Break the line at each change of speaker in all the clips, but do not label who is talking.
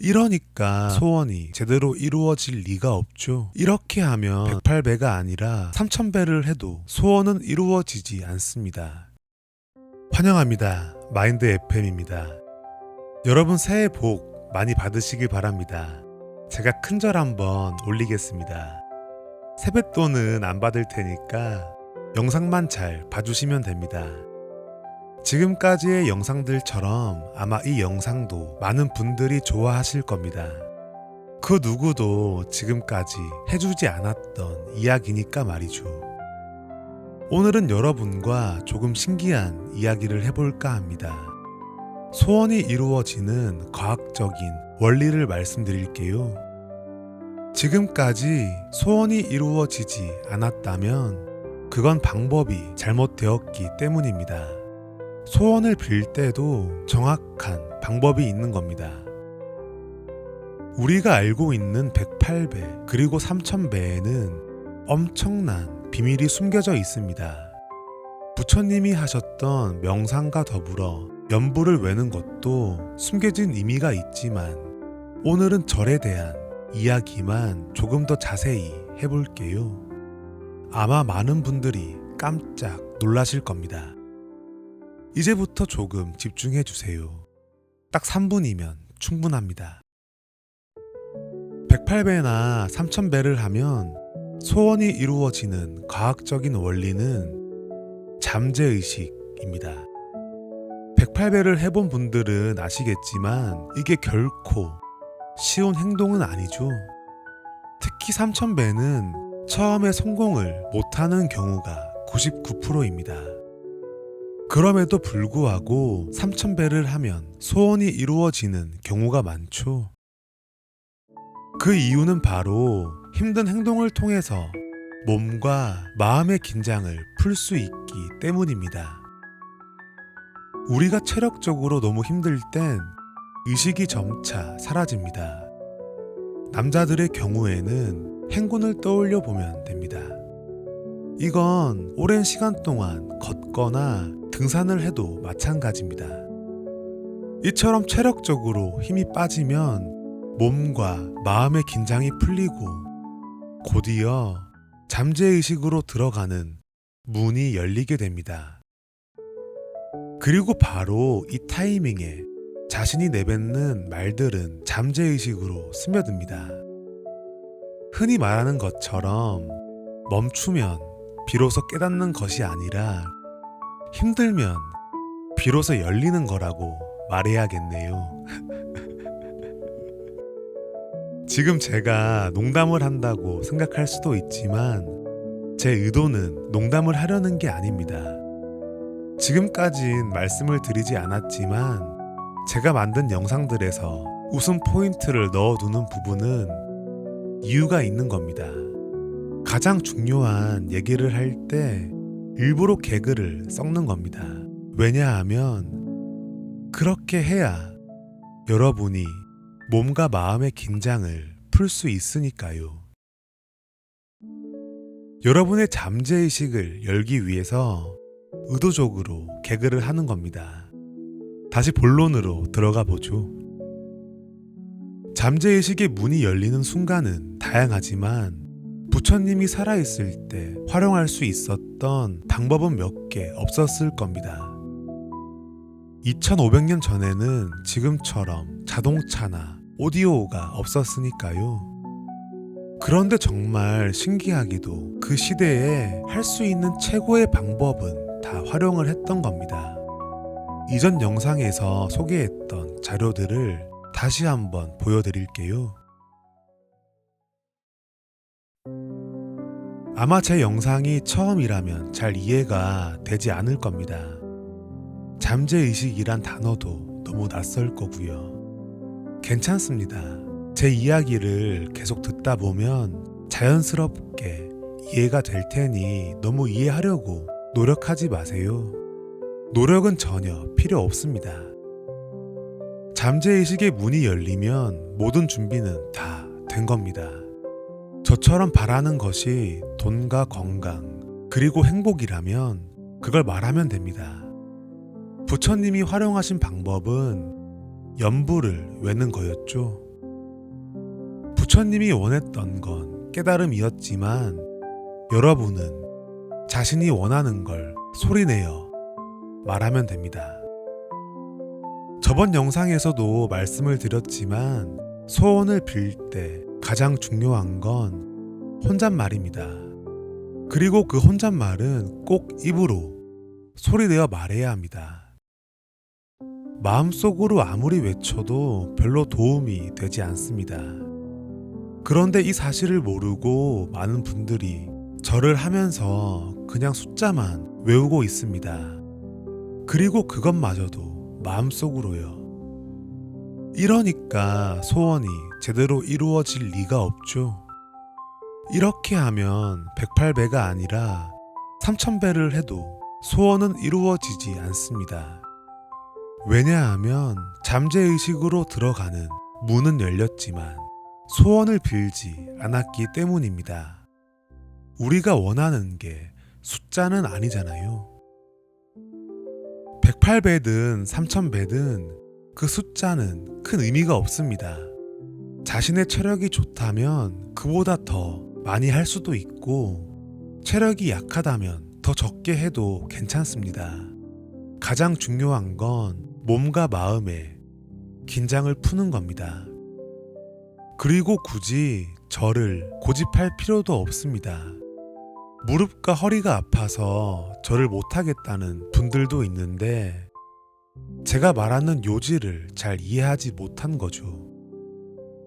이러니까 소원이 제대로 이루어질 리가 없죠. 이렇게 하면 108배가 아니라 3000배를 해도 소원은 이루어지지 않습니다. 환영합니다. 마인드 FM입니다. 여러분 새해 복 많이 받으시길 바랍니다. 제가 큰 절 한번 올리겠습니다. 세뱃돈은 안 받을 테니까 영상만 잘 봐주시면 됩니다. 지금까지의 영상들처럼 아마 이 영상도 많은 분들이 좋아하실 겁니다. 그 누구도 지금까지 해주지 않았던 이야기니까 말이죠. 오늘은 여러분과 조금 신기한 이야기를 해볼까 합니다. 소원이 이루어지는 과학적인 원리를 말씀드릴게요. 지금까지 소원이 이루어지지 않았다면 그건 방법이 잘못되었기 때문입니다. 소원을 빌 때도 정확한 방법이 있는 겁니다. 우리가 알고 있는 108배 그리고 3000배에는 엄청난 비밀이 숨겨져 있습니다. 부처님이 하셨던 명상과 더불어 연부를 외는 것도 숨겨진 의미가 있지만 오늘은 절에 대한 이야기만 조금 더 자세히 해볼게요. 아마 많은 분들이 깜짝 놀라실 겁니다. 이제부터 조금 집중해 주세요. 딱 3분이면 충분합니다. 108배나 3000배를 하면 소원이 이루어지는 과학적인 원리는 잠재의식입니다. 108배를 해본 분들은 아시겠지만 이게 결코 쉬운 행동은 아니죠. 특히 3000배는 처음에 성공을 못하는 경우가 99%입니다. 그럼에도 불구하고 3000배를 하면 소원이 이루어지는 경우가 많죠. 그 이유는 바로 힘든 행동을 통해서 몸과 마음의 긴장을 풀 수 있기 때문입니다. 우리가 체력적으로 너무 힘들 땐 의식이 점차 사라집니다. 남자들의 경우에는 행군을 떠올려 보면 됩니다. 이건 오랜 시간 동안 걷거나 등산을 해도 마찬가지입니다. 이처럼 체력적으로 힘이 빠지면 몸과 마음의 긴장이 풀리고 곧이어 잠재의식으로 들어가는 문이 열리게 됩니다. 그리고 바로 이 타이밍에 자신이 내뱉는 말들은 잠재의식으로 스며듭니다. 흔히 말하는 것처럼 멈추면 비로소 깨닫는 것이 아니라 힘들면 비로소 열리는 거라고 말해야겠네요. 지금 제가 농담을 한다고 생각할 수도 있지만 제 의도는 농담을 하려는 게 아닙니다. 지금까진 말씀을 드리지 않았지만 제가 만든 영상들에서 웃음 포인트를 넣어두는 부분은 이유가 있는 겁니다. 가장 중요한 얘기를 할 때 일부러 개그를 섞는 겁니다. 왜냐하면 그렇게 해야 여러분이 몸과 마음의 긴장을 풀 수 있으니까요. 여러분의 잠재의식을 열기 위해서 의도적으로 개그를 하는 겁니다. 다시 본론으로 들어가 보죠. 잠재의식의 문이 열리는 순간은 다양하지만 부처님이 살아있을 때 활용할 수 있었던 방법은 몇 개 없었을 겁니다. 2500년 전에는 지금처럼 자동차나 오디오가 없었으니까요. 그런데 정말 신기하기도 그 시대에 할 수 있는 최고의 방법은 다 활용을 했던 겁니다. 이전 영상에서 소개했던 자료들을 다시 한번 보여드릴게요. 아마 제 영상이 처음이라면 잘 이해가 되지 않을 겁니다. 잠재의식이란 단어도 너무 낯설 거고요. 괜찮습니다. 제 이야기를 계속 듣다 보면 자연스럽게 이해가 될 테니 너무 이해하려고 노력하지 마세요. 노력은 전혀 필요 없습니다. 잠재의식의 문이 열리면 모든 준비는 다 된 겁니다. 저처럼 바라는 것이 돈과 건강, 그리고 행복이라면 그걸 말하면 됩니다. 부처님이 활용하신 방법은 연부를 외는 거였죠. 부처님이 원했던 건 깨달음이었지만 여러분은 자신이 원하는 걸 소리내어 말하면 됩니다. 저번 영상에서도 말씀을 드렸지만 소원을 빌 때 가장 중요한 건 혼잣말입니다. 그리고 그 혼잣말은 꼭 입으로 소리내어 말해야 합니다. 마음속으로 아무리 외쳐도 별로 도움이 되지 않습니다. 그런데 이 사실을 모르고 많은 분들이 절을 하면서 그냥 숫자만 외우고 있습니다. 그리고 그것마저도 마음속으로요. 이러니까 소원이 제대로 이루어질 리가 없죠. 이렇게 하면 108배가 아니라 3000배를 해도 소원은 이루어지지 않습니다. 왜냐하면 잠재의식으로 들어가는 문은 열렸지만 소원을 빌지 않았기 때문입니다. 우리가 원하는 게 숫자는 아니잖아요. 108배든 3000배든 그 숫자는 큰 의미가 없습니다. 자신의 체력이 좋다면 그보다 더 많이 할 수도 있고 체력이 약하다면 더 적게 해도 괜찮습니다. 가장 중요한 건 몸과 마음의 긴장을 푸는 겁니다. 그리고 굳이 절을 고집할 필요도 없습니다. 무릎과 허리가 아파서 절을 못하겠다는 분들도 있는데 제가 말하는 요지를 잘 이해하지 못한 거죠.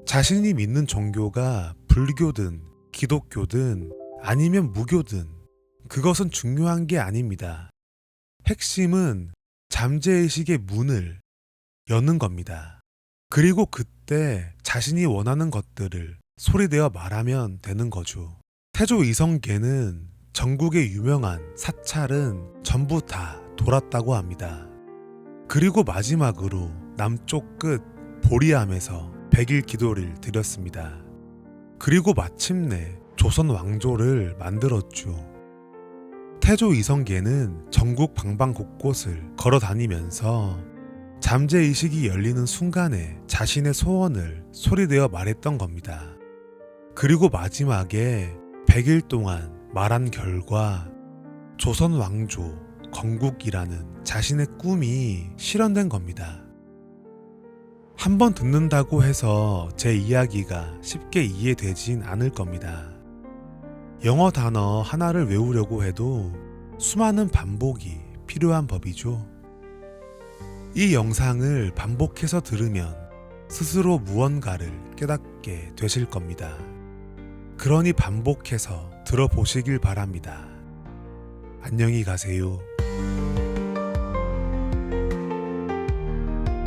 자신이 믿는 종교가 불교든 기독교든 아니면 무교든 그것은 중요한 게 아닙니다. 핵심은 잠재의식의 문을 여는 겁니다. 그리고 그때 자신이 원하는 것들을 소리내어 말하면 되는 거죠. 태조 이성계는 전국의 유명한 사찰은 전부 다 돌았다고 합니다. 그리고 마지막으로 남쪽 끝 보리암에서 백일 기도를 드렸습니다. 그리고 마침내 조선 왕조를 만들었죠. 태조 이성계는 전국 방방 곳곳을 걸어 다니면서 잠재의식이 열리는 순간에 자신의 소원을 소리내어 말했던 겁니다. 그리고 마지막에 100일 동안 말한 결과 조선 왕조 건국이라는 자신의 꿈이 실현된 겁니다. 한번 듣는다고 해서 제 이야기가 쉽게 이해되진 않을 겁니다. 영어 단어 하나를 외우려고 해도 수많은 반복이 필요한 법이죠. 이 영상을 반복해서 들으면 스스로 무언가를 깨닫게 되실 겁니다. 그러니 반복해서 들어보시길 바랍니다. 안녕히 가세요.